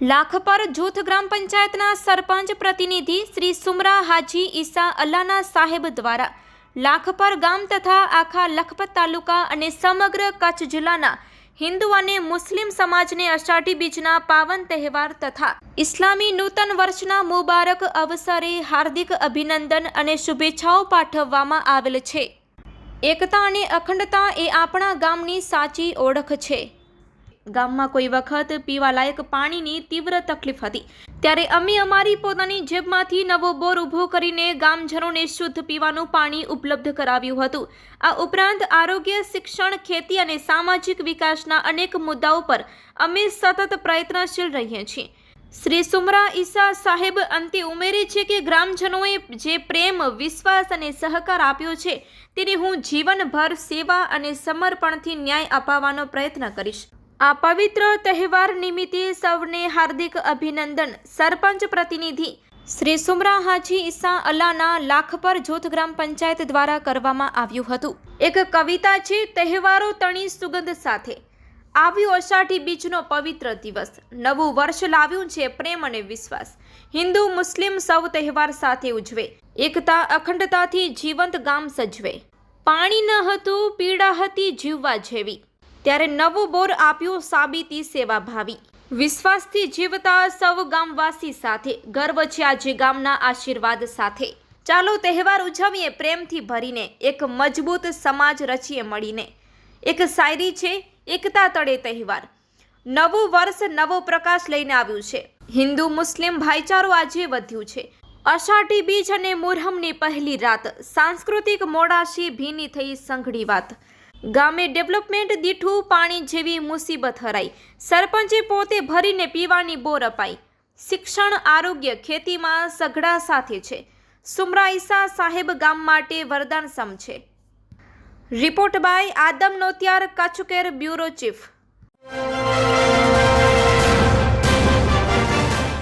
લાખપર જૂથ ગ્રામ પંચાયતના સરપંચ પ્રતિનિધિ શ્રી સુમરા હાજી ઈસા અલ્લાના સાહેબ દ્વારા લાખપર ગામ તથા આખા લખપત તાલુકા અને સમગ્ર કચ્છ જિલ્લાના હિન્દુ અને મુસ્લિમ સમાજને અષાઢી બીજના પાવન તહેવાર તથા ઇસ્લામી નૂતન વર્ષના મુબારક અવસરે હાર્દિક અભિનંદન અને શુભેચ્છાઓ પાઠવવામાં આવેલ છે. એકતા અને અખંડતા એ આપણા ગામની સાચી ઓળખ છે. ગામમાં કોઈ વખત પીવાલાયક પાણીની તીવ્ર તકલીફ હતી. ત્યારે અમે અમારી પોતાની જેબમાંથી નવો બોર ઊભો કરીને ગામજનોને શુદ્ધ પીવાનું પાણી ઉપલબ્ધ કરાવ્યું હતું. આ ઉપરાંત આરોગ્ય, શિક્ષણ, ખેતી અને સામાજિક વિકાસના અનેક મુદ્દાઓ પર અમે સતત પ્રયત્નશીલ રહીએ છીએ. શ્રી સુમરા ઈસા સાહેબ અંતે ઉમેરે છે કે ગ્રામજનોએ જે પ્રેમ, વિશ્વાસ અને સહકાર આપ્યો છે, તેને હું જીવનભર સેવા અને સમર્પણથી ન્યાય અપાવવાનો પ્રયત્ન કરીશ. આ પવિત્ર તહેવાર નિમિત્તે સૌને હાર્દિક અભિનંદન. સરપંચ પ્રતિનિધિ શ્રી સુમરા હાજી ઈસા અલ્લાના લાખપર જૂથ ગ્રામ પંચાયત દ્વારા કરવામાં આવ્યું હતું. એક કવિતા છે, તહેવારો તણી સુગંધ સાથે. આવ્યું અષાઢી બીજનો પવિત્ર દિવસ. નવું વર્ષ લાવ્યું છે પ્રેમ અને વિશ્વાસ. હિન્દુ, મુસ્લિમ સૌ તહેવાર સાથે ઉજવે. એકતા, અખંડતાથી જીવંત ગામ સજવે. પાણી ન હતું, પીડા હતી જીવવા જેવી. ત્યારે નવું બોર આપ્યું સાબિતી સેવાભાવી. વિશ્વાસથી જીવતા સૌ ગામવાસી સાથે ગર્વ છે આજે ગામના આશીર્વાદ સાથે. ચાલો તહેવાર ઉજવીએ પ્રેમથી ભરીને, એક મજબૂત સમાજ રચીએ મળીને. એક શાયરી છે, એકતા તળે તહેવાર. નવું વર્ષ, નવો પ્રકાશ લઈને આવ્યું છે. હિન્દુ, મુસ્લિમ ભાઈચારો આજે વધ્યું છે. અષાઢી બીજ અને મુરહમની પહેલી રાત, સાંસ્કૃતિક મોડાશી ભીની થઈ સંઘડી વાત. ગામે ડેવલપમેન્ટ દીઠું પાણી જેવી મુસીબત હરાઈ. સરપંચે પોતે ભરીને પીવાની બોર અપાઈ. શિક્ષણ, આરોગ્ય ખેતીમાં સઘળા સાથે છે. સુમરાઈસા સાહેબ ગામ માટે વરદાન સમ છે. રિપોર્ટ બાય આદમ નોતિયાર કચ્છકેર બ્યુરો ચીફ.